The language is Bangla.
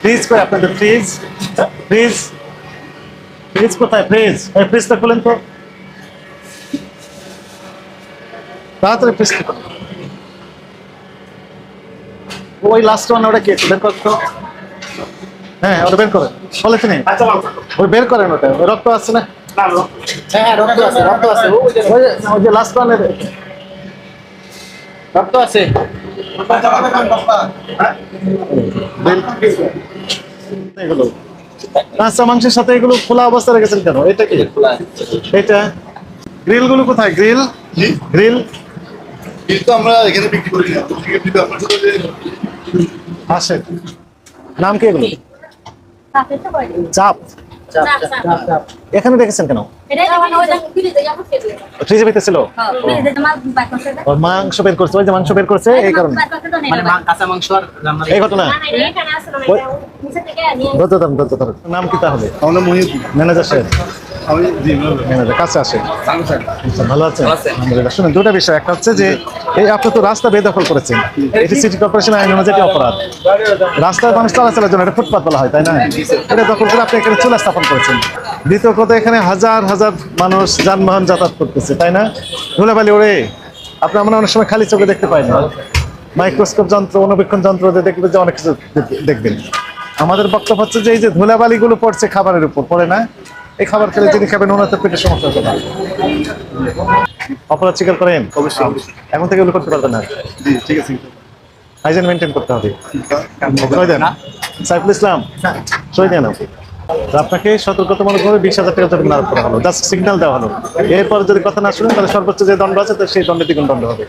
ফ্রিজ কই আপনাদের ফ্রিজ ফ্রিজ ফ্রিজ কোথায়? ফ্রিজ এই ফ্রিজটা খুলেন তো। তাড়াতাড়ি ফ্রিজটা খুলেন। ওই লাস্ট ওয়ান ওটা কে? বের করতো হ্যাঁ ওটা বের করেন। বলেছি নেই। ওই বের করেন ওটা। ওই রক্ত আছে না? হ্যাঁ রক্ত আছে রক্ত আছে। ওই যে- ওই যে লাস্ট ওয়ানের রক্ত আছে। এগুলো। কাঁচা মাংসের সাথে এগুলো খোলা অবস্থা রেখেছেন কেন? এটা কি? এটা? গ্রিলগুলো কোথায়? গ্রিল? জি গ্রিল তো আমরা এখানে বিক্রি করি। না কিন্তু আপনার সাথে আসে নাম কি এগুলো চাপে। চাপ চাপ চাপ। এখানে দেখেছেন কেন? ফ্রিজে ভিতরে ছিল হ্যাঁ ফ্রিজে তোমার বাইক করতে দাও ওর মাংস বের করছে ওই যে মাংস বের করছে এই কারণে। বাইক করতে দাও মানে কাঁচা মাংস আর এই ঘটনা? না না এখানে আসলো না ওই- এটা নিচে থেকে নিয়ে ধরতে ধরুন ধরতে ধরুন নাম কি তাহলে? আমরা মহিত ম্যানেজার সাহেব। আমি জি ম্যানেজার। কাছে আসে। আচ্ছা, ভালো আছেন? আলহামদুলিল্লাহ। শুনুন দুটা বিষয়। একটা হচ্ছে যে এই আপনি তো রাস্তা বেদখল করেছেন। এটি সিটি কর্পোরেশন আইন অনুযায়ী অপরাধ। রাস্তায় মানুষ চলাচলের জন্য এটা ফুটপাত বলা হয় তাই না? এটা দখল করে আপনি এখানে চুলা স্থাপন করেছেন। দ্বিতীয় কথা এখানে হাজার হাজার মানুষ যানবাহন যাতায়াত করতেছে তাই না? ধুলাবালি ওড়ে আপনি আমরা অনেক সময় খালি চোখে দেখতে পাই না? মাইক্রোস্কোপ যন্ত্র অনুবীক্ষণ যন্ত্র দিয়ে দেখবে যে অনেক কিছু দেখবেন। আমাদের বক্তব্য হচ্ছে যে এই যে ধুলাবালিগুলো পড়ছে খাবারের উপর পড়ে না? এই খাবার খেলে যিনি খাবেন ওনার তো পেটের সমস্যা হতে পারে অপরাধ স্বীকার করেন? অবশ্যই এখন থেকে এগুলো করতে পারবেন না। ঠিক আছে। হাইজেন মেনটেন করতে হবে। সই সাইফুল ইসলাম তো আপনাকে সতর্কতামূলকভাবে বিশ হাজার টাকা জরিমানা আরোপ করা হলো। জাস্ট সিগন্যাল দেওয়া হলো। এরপর যদি কথা না শুনেন, তাহলে সর্বোচ্চ যে দণ্ড আছে সেই দণ্ডে দ্বিগুণ দণ্ড হবে।